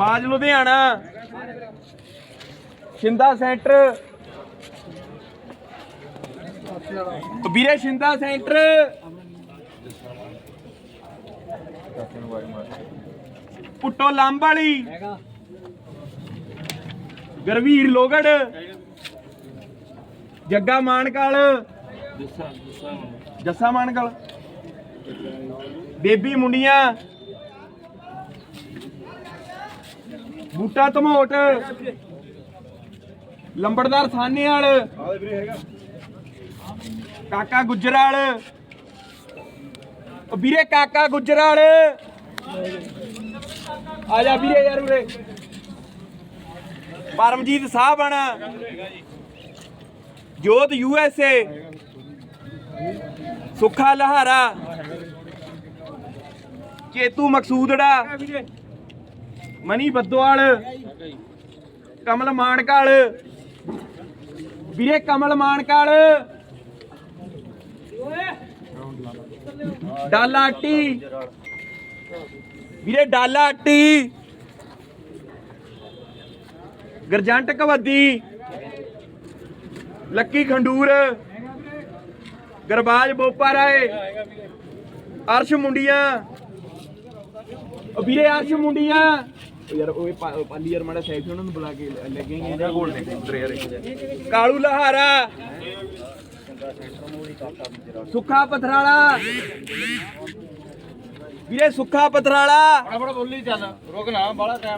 ਬਾਜ ਲੁਧਿਆਣਾ। ਸ਼ਿੰਦਾ ਸੈਂਟਰ। ਵੀਰੇ, ਸ਼ਿੰਦਾ ਸੈਂਟਰ। ਪੁੱਟੋ ਲੰਬ ਵਾਲੀ। ਗਰਵੀਰ ਲੋਗੜ। ਜੱਗਾ ਮਾਨਕਾਲ। ਜੱਸਾ ਮਾਨਕਾਲ। ਬੇਬੀ ਮੁੰਡੀਆਂ। ਬੂਟਾ ਧਮੋਟ। ਲੰਬੜਦਾਰ ਸਾਨੇ ਵਾਲ ਕਾਕਾ ਗੁਜਰਾਲ। ਉਹ ਵੀਰੇ ਕਾਕਾ ਗੁਜਰਾਲ। ਆ ਜਾ ਵੀਰੇ ਯਾਰ ਉਰੇ। ਪਰਮਜੀਤ ਸਾਹਿਬ ਬਣਾ ਜੋਤ U S A. Sukha Lahara. Ketu Maksudra. Mani Baddowal, Kamal Mankal. ਵੀਰੇ ਕਮਲ ਮਾਨਕਾਲ। ਡਾਲਾ ਅੱਟੀ ਵੀਰੇ ਡਾਲਾ ਅੱਟੀ ਗਰਜੰਟ ਕਵੱਦੀ ਲੱਕੀ ਖੰਡੂਰ। ਗਰਬਾਜ ਬੋਪਾ ਰਾਏ ਅਰਸ਼ ਮੁੰਡੀਆਂ। ਉਹ ਵੀਰੇ ਅਰਸ਼ ਮੁੰਡੀਆਂ। ਉਹ ਯਾਰ ਉਹ ਪਾ- ਪਾਲੀ ਯਾਰ ਮਾੜਾ ਸੈਲਫੀ ਉਹਨਾਂ ਨੂੰ ਬੁਲਾ ਕੇ ਲੈ- ਲੱਗੇਗੇ ਇਹਨਾਂ ਕੋਲ ਨੇ ਉਧਰ ਯਾਰ ਕਾਲੂ ਲਹਾਰਾ। ਸੁੱਖਾ ਪਥਰਾਲਾ। ਵੀਰੇ ਸੁੱਖਾ ਪਥਰਾਲਾ। ਬੜਾ ਬੋਲੀ ਚੱਲ। ਰੁਕ ਨਾ ਬਾਲਾ ਟਾਈਮ